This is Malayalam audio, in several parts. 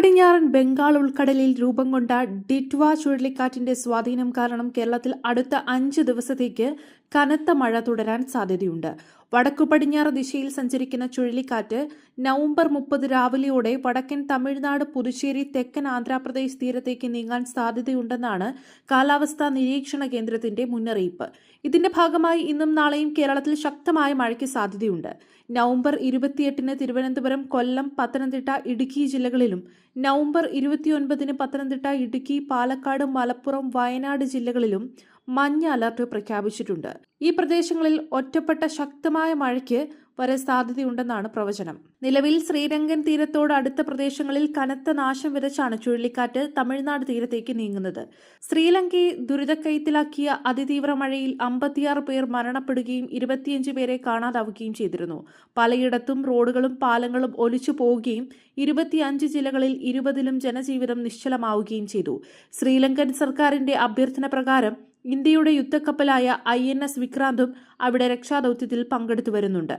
പടിഞ്ഞാറൻ ബംഗാൾ ഉൾക്കടലിൽ രൂപം കൊണ്ട ഡിറ്റ്വ ചുഴലിക്കാറ്റിന്റെ സ്വാധീനം കാരണം കേരളത്തിൽ അടുത്ത അഞ്ച് ദിവസത്തേക്ക് കനത്ത മഴ തുടരാൻ സാധ്യതയുണ്ട്. വടക്കു പടിഞ്ഞാറ് ദിശയിൽ സഞ്ചരിക്കുന്ന ചുഴലിക്കാറ്റ് നവംബർ മുപ്പത് രാവിലെയോടെ വടക്കൻ തമിഴ്നാട് പുതുച്ചേരി തെക്കൻ ആന്ധ്രാപ്രദേശ് തീരത്തേക്ക് നീങ്ങാൻ സാധ്യതയുണ്ടെന്നാണ് കാലാവസ്ഥാ നിരീക്ഷണ കേന്ദ്രത്തിന്റെ മുന്നറിയിപ്പ്. ഇതിന്റെ ഭാഗമായി ഇന്നും നാളെയും കേരളത്തിൽ ശക്തമായ മഴയ്ക്ക് സാധ്യതയുണ്ട്. നവംബർ ഇരുപത്തിയെട്ടിന് തിരുവനന്തപുരം കൊല്ലം പത്തനംതിട്ട ഇടുക്കി ജില്ലകളിലും നവംബർ ഇരുപത്തിയൊൻപതിന് പത്തനംതിട്ട ഇടുക്കി പാലക്കാട് മലപ്പുറം വയനാട് ജില്ലകളിലും മഞ്ഞ അലർട്ട് പ്രഖ്യാപിച്ചിട്ടുണ്ട്. ഈ പ്രദേശങ്ങളിൽ ഒറ്റപ്പെട്ട ശക്തമായ മഴയ്ക്ക് വരെ സാധ്യതയുണ്ടെന്നാണ് പ്രവചനം. നിലവിൽ ശ്രീരംഗൻ തീരത്തോട് അടുത്ത പ്രദേശങ്ങളിൽ കനത്ത നാശം വിതച്ചാണ് ചുഴലിക്കാറ്റ് തമിഴ്നാട് തീരത്തേക്ക് നീങ്ങുന്നത്. ശ്രീലങ്കയെ ദുരിതക്കയത്തിലാക്കിയ അതിതീവ്ര മഴയിൽ അമ്പത്തിയാറ് പേർ മരണപ്പെടുകയും ഇരുപത്തിയഞ്ച് പേരെ കാണാതാവുകയും ചെയ്തിരുന്നു. പലയിടത്തും റോഡുകളും പാലങ്ങളും ഒലിച്ചു പോവുകയും ഇരുപത്തിയഞ്ച് ജില്ലകളിൽ ഇരുപതിലും ജനജീവിതം നിശ്ചലമാവുകയും ചെയ്തു. ശ്രീലങ്കൻ സർക്കാരിന്റെ അഭ്യർത്ഥന പ്രകാരം ഇന്ത്യയുടെ യുദ്ധക്കപ്പലായ ഐ എൻ എസ് വിക്രാന്തും അവിടെ രക്ഷാദൌത്യത്തിൽ പങ്കെടുത്തു വരുന്നുണ്ട്.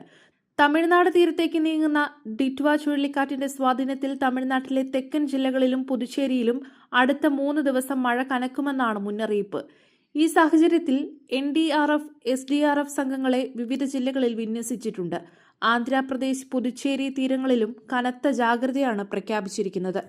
തമിഴ്നാട് തീരത്തേക്ക് നീങ്ങുന്ന ഡിറ്റ്വ ചുഴലിക്കാറ്റിന്റെ സ്വാധീനത്തിൽ തമിഴ്നാട്ടിലെ തെക്കൻ ജില്ലകളിലും പുതുച്ചേരിയിലും അടുത്ത മൂന്ന് ദിവസം മഴ കനക്കുമെന്നാണ് മുന്നറിയിപ്പ്. ഈ സാഹചര്യത്തിൽ N D R F S D R F സംഘങ്ങളെ വിവിധ ജില്ലകളിൽ വിന്യസിച്ചിട്ടുണ്ട്. ആന്ധ്രാപ്രദേശ് പുതുച്ചേരി തീരങ്ങളിലും കനത്ത ജാഗ്രതയാണ് പ്രഖ്യാപിച്ചിരിക്കുന്നത്.